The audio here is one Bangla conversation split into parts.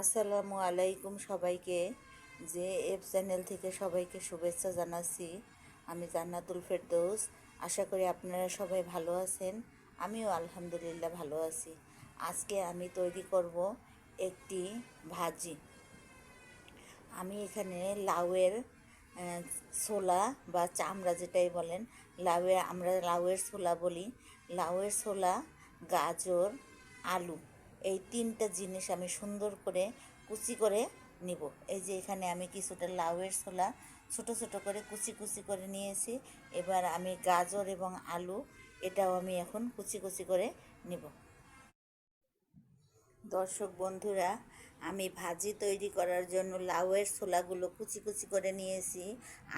আসসালামু আলাইকুম সবাইকে। যে এফ চ্যানেল থেকে সবাইকে শুভেচ্ছা জানাচ্ছি। আমি জান্নাতুল ফেরদৌস। আশা করি আপনারা সবাই ভালো আছেন। আমিও আলহামদুলিল্লাহ ভালো আছি। আজকে আমি তৈরি করব একটি ভাজি। আমি এখানে লাউয়ের ছোলা বা চামড়া যেটাই বলেন, লাউয়ের, আমরা লাউয়ের ছোলা বলি। লাউয়ের ছোলা, গাজর, আলু। এই তিনটা জিনিস আমি সুন্দর করে কুচি করে নিব। এই যে এখানে আমি কিছুটা লাউয়ের ছোলা ছোট ছোট করে কুচি কুচি করে নিয়েছি। এবার আমি গাজর এবং আলু এটাও আমি এখন কুচি কুচি করে নিব। দর্শক বন্ধুরা, আমি ভাজি তৈরি করার জন্য লাউয়ের ছোলাগুলো কুচি কুচি করে নিয়েছি,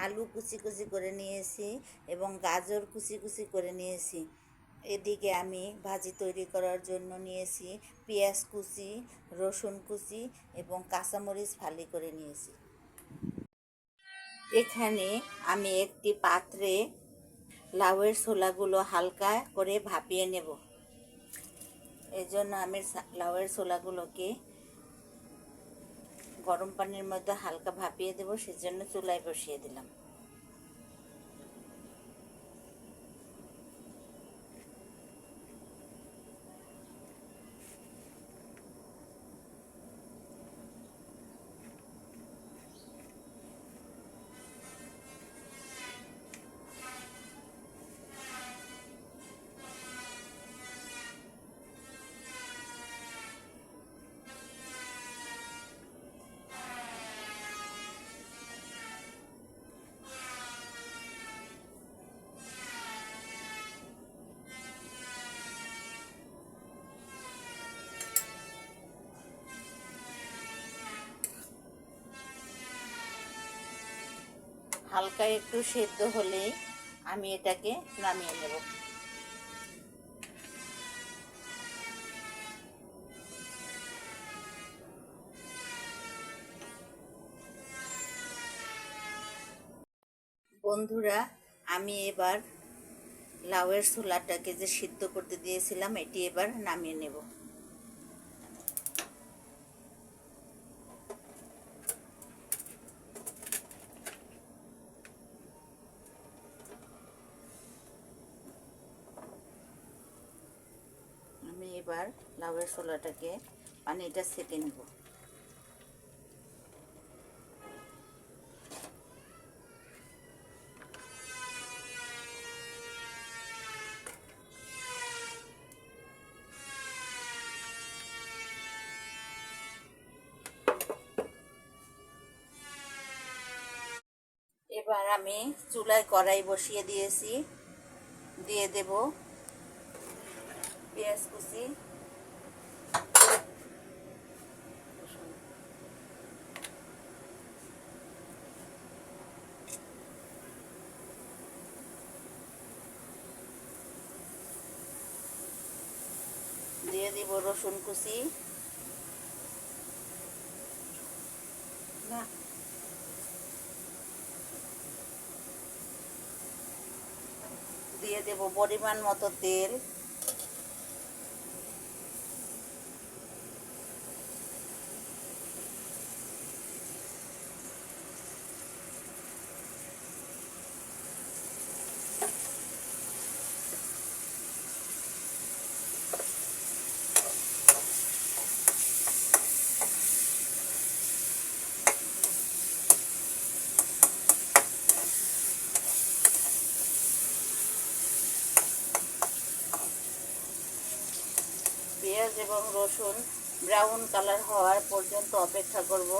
আলু কুচি কুচি করে নিয়েছি এবং গাজর কুচি কুচি করে নিয়েছি। এদিকে আমি ভাজি তৈরি করার জন্য নিয়েছি পেঁয়াজ কুচি, রসুন কুচি এবং কাঁচামরিচ ফালি করে নিয়েছি। এখানে আমি একটি পাত্রে লাউয়ের ছোলাগুলো হালকা করে ভাপিয়ে নেব। এই জন্য আমি লাউয়ের ছোলাগুলোকে গরম পানির মধ্যে হালকা ভাপিয়ে দেবো, সেজন্য চুলায় বসিয়ে দিলাম। হালকা একটু সেদ্ধ হলেই আমি এটাকে নামিয়ে নেব। বন্ধুরা, আমি এবার লাউয়ের ছোলাটাকে যে সিদ্ধ করতে দিয়েছিলাম, এটি এবার নামিয়ে নেব আমি এবার লাউয়ের ছোলাটাকে পানিটা সেটে নেব। এবার আমি চুলায় কড়াই বসিয়ে দিয়েছি দিয়ে দেব পেঁয়াজ কুচি দিয়ে দিব রসুন কুচি। না। দিয়ে দেব পরিমাণ মতো তেল। পেঁয়াজ এবং রসুন ব্রাউন কালার হওয়ার পর্যন্ত অপেক্ষা করব।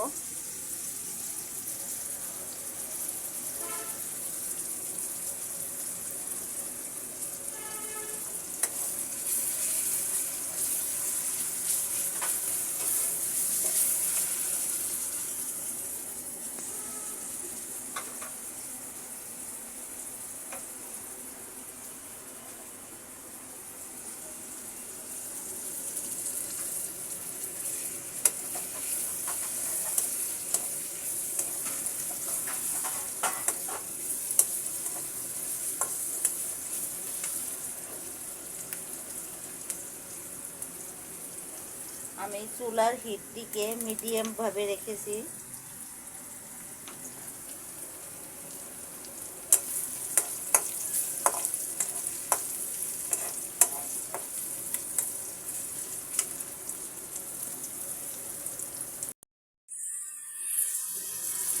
আমি চুলার হিটটিকে মিডিয়ামভাবে রেখেছি।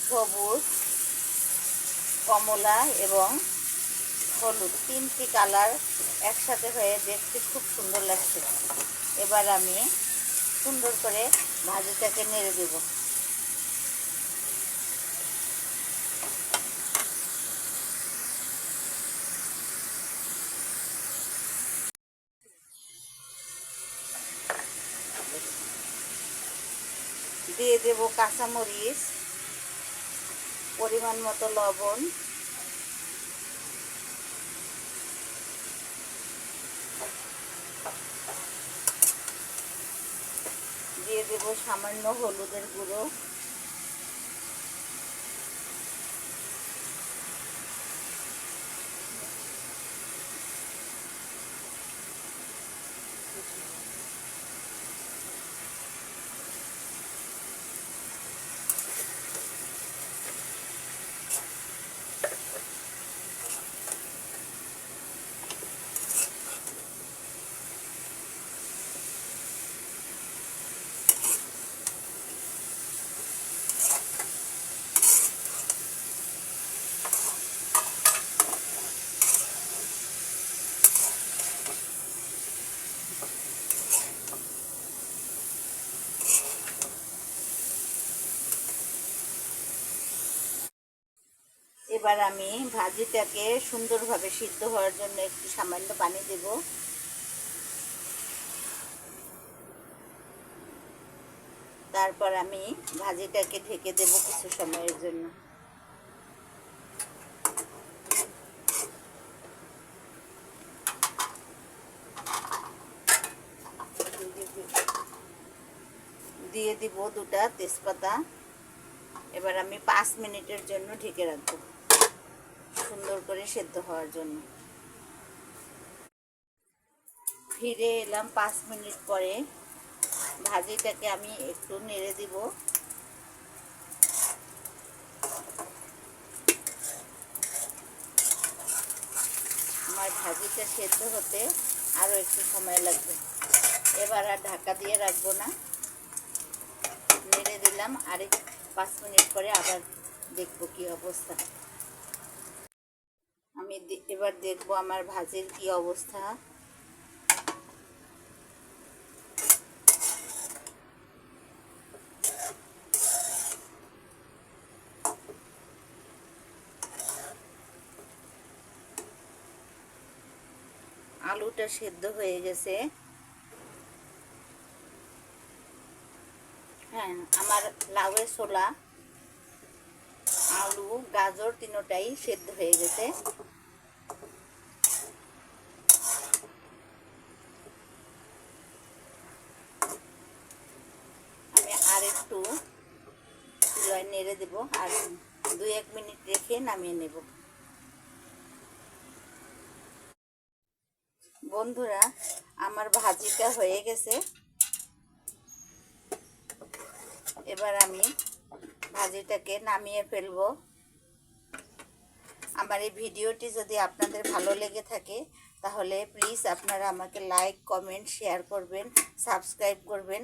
সবুজ, কমলা এবং হলুদ তিনটি কালার একসাথে হয়ে দেখতে খুব সুন্দর লাগছে। এবার আমি সুন্দর করে ভাজিটাকে নেড়ে দেব। দিয়ে দেব কাঁচামরিচ পরিমাণ মতো লবণ দিয়ে দেব সামান্য হলুদের গুঁড়ো। এবার আমি ভাজিটাকে সুন্দরভাবে সিদ্ধ হওয়ার জন্য একটু সামান্য পানি দেব। তারপর আমি ভাজিটাকে ঢেকে দেব কিছু সময়ের জন্য। দিয়ে দিব দুটা তেজপাতা। এবার আমি পাঁচ মিনিটের জন্য ঢেকে রাখব। সুন্দর করে সেদ্ধ হওয়ার জন্য। ফিরে এলাম পাঁচ মিনিট পরে। ভাজিটাকে আমি একটু নেড়ে দিব। আমার ভাজিটা সেদ্ধ হতে আরও একটু সময় লাগবে। এবার আর ঢাকা দিয়ে রাখব না। নেড়ে দিলাম। আরেক পাঁচ মিনিট পরে আবার দেখব কি অবস্থা। এবার দেখব আমার ভাজির কি অবস্থা। আলুটা সেদ্ধ হয়ে গেছে। হ্যাঁ আমার লাউয়ের ছোলা, আলু, গাজর তিনোটাই সেদ্ধ হয়ে গেছে আমি আর একটু চুলায় নেড়ে দেব আর দু এক মিনিট রেখে নামিয়ে নেব। বন্ধুরা, আমার ভাজিটা হয়ে গেছে। এবার আমি ভাজিটাকে নামিয়ে ফেলব। আমার এই ভিডিওটি যদি আপনাদের ভালো লেগে থাকে, তাহলে প্লিজ আপনারা আমাকে লাইক, কমেন্ট, শেয়ার করবেন, সাবস্ক্রাইব করবেন।